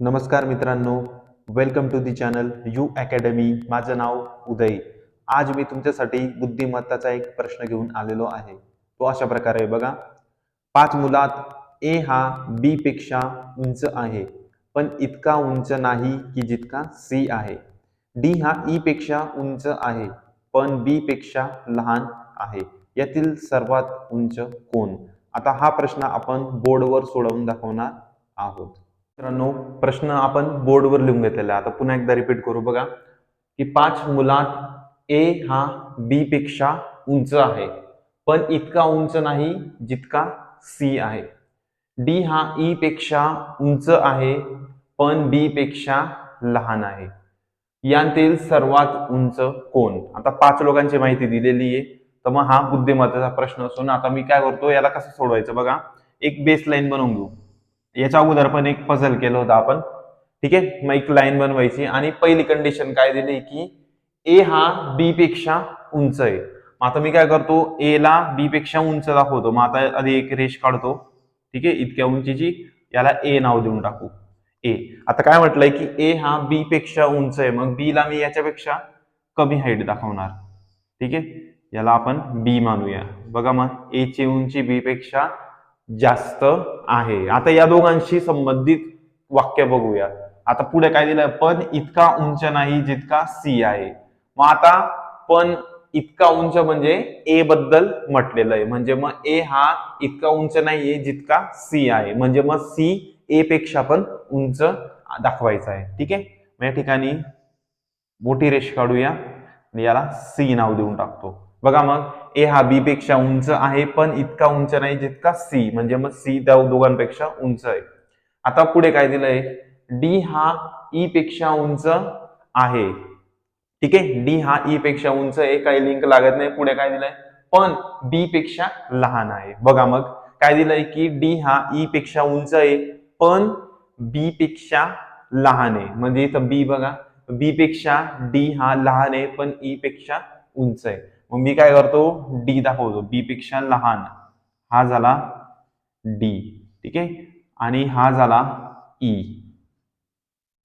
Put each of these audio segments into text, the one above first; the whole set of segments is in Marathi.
नमस्कार मित्रांनो welcome to the channel U academy माझं नाव उदय. आज मी तुमच्यासाठी बुद्धिमत्ताचा एक प्रश्न घेऊन आलेलो आहे. तो अशा प्रकारे आहे बघा. पाच मुलात ए हा बी पेक्षा उंच आहे पण इतका उंच नाही की जितका सी आहे. डी हा ई पेक्षा उंच आहे पण बी पेक्षा लहान आहे. यातील सर्वात उंच कोण? आता हा प्रश्न आपण बोर्डवर सोडवून दाखवणार आहोत. मित्रांनो प्रश्न आपण बोर्डवर लिहून घेतलेला आहे. आता पुन्हा एकदा रिपीट करू बघा. की पाच मुलात ए हा बी पेक्षा उंच आहे. पण इतका उंच नाही जितका सी आहे. डी हा ई पेक्षा उंच आहे पण बी पेक्षा लहान आहे. यांतील सर्वात उंच कोण? आता पाच लोकांची माहिती दिलेली आहे. तर मग हा बुद्धिमत्तेचा प्रश्न असून आता मी काय करतो याला कसं सोडवायचं बघा. एक बेस लाईन बनवून घेऊ. याच्या अगोदर पण एक पझल केलं होतं आपण. ठीक आहे? मग एक लाईन बनवायची. आणि पहिली कंडिशन काय दिली की ए हा बी पेक्षा उंच आहे. मग आता मी काय करतो? ए ला बी पेक्षा उंच दाखवतो. मग आता आधी एक रेष काढतो. ठीक आहे? इतक्या उंचीची. याला ए नाव देऊन टाकू. ए आता काय म्हटलंय की ए हा बी पेक्षा उंच आहे. मग बी ला मी याच्यापेक्षा कमी हाईट दाखवणार. ठीक आहे? याला आपण बी मानूया. बघा मग. ए ची उंची बी पेक्षा जास्त आहे. आता या दोघांशी संबंधित वाक्य बघूया. आता पुढे काय दिलंय? पण इतका उंच नाही जितका सी आहे. मग आता पण इतका उंच म्हणजे ए बद्दल म्हटलेलं आहे. म्हणजे मग ए हा इतका उंच नाहीये जितका सी आहे. म्हणजे मग सी ए पेक्षा पण उंच दाखवायचा आहे. ठीक आहे? मग या ठिकाणी मोठी रेष काढूया. याला सी नाव देऊन टाकतो. बघा मग ए हा बी पेक्षा उंच आहे पण इतका उंच नाही जितका सी. म्हणजे मग सी त्या दोघांपेक्षा उंच आहे. आता पुढे काय दिलंय? डी हा ई पेक्षा उंच आहे. ठीक आहे? डी हा ई पेक्षा उंच आहे काही लिंक लागत नाही. पुढे काय दिलंय? पण बी पेक्षा लहान आहे. बघा मग काय दिलंय की डी हा ई पेक्षा उंच आहे पण बी पेक्षा लहान आहे. म्हणजे इथं बी बघा. बी पेक्षा डी हा लहान आहे पण ई पेक्षा उंच आहे. मग मी काय करतो? डी दाखवतो. बी पेक्षा लहान. हा झाला डी ठीक आहे? आणि हा झाला ई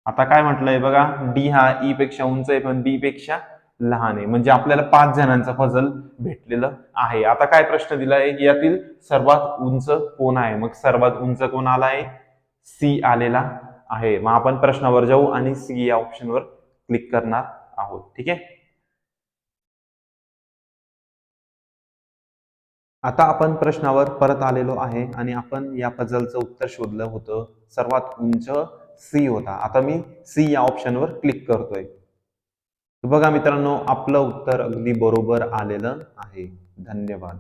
आता काय म्हटलंय बघा? डी हा ई पेक्षा उंच आहे पण बी पेक्षा लहान आहे. म्हणजे आपल्याला पाच जणांचं पझल भेटलेलं आहे. आता काय प्रश्न दिलाय? यातील सर्वात उंच कोण आहे? मग सर्वात उंच कोण आला आहे सी आलेला आहे. मग आपण प्रश्नावर जाऊ आणि सी या ऑप्शनवर क्लिक करणार आहोत. ठीक आहे? आता आपण प्रश्नावर परत आलेलो आहे आणि आपण या पझलचं उत्तर शोधलं होतं. सर्वात उंच सी होता. आता मी सी या ऑप्शनवर क्लिक करतोय. बघा मित्रांनो आपलं उत्तर अगदी बरोबर आलेलं आहे. धन्यवाद.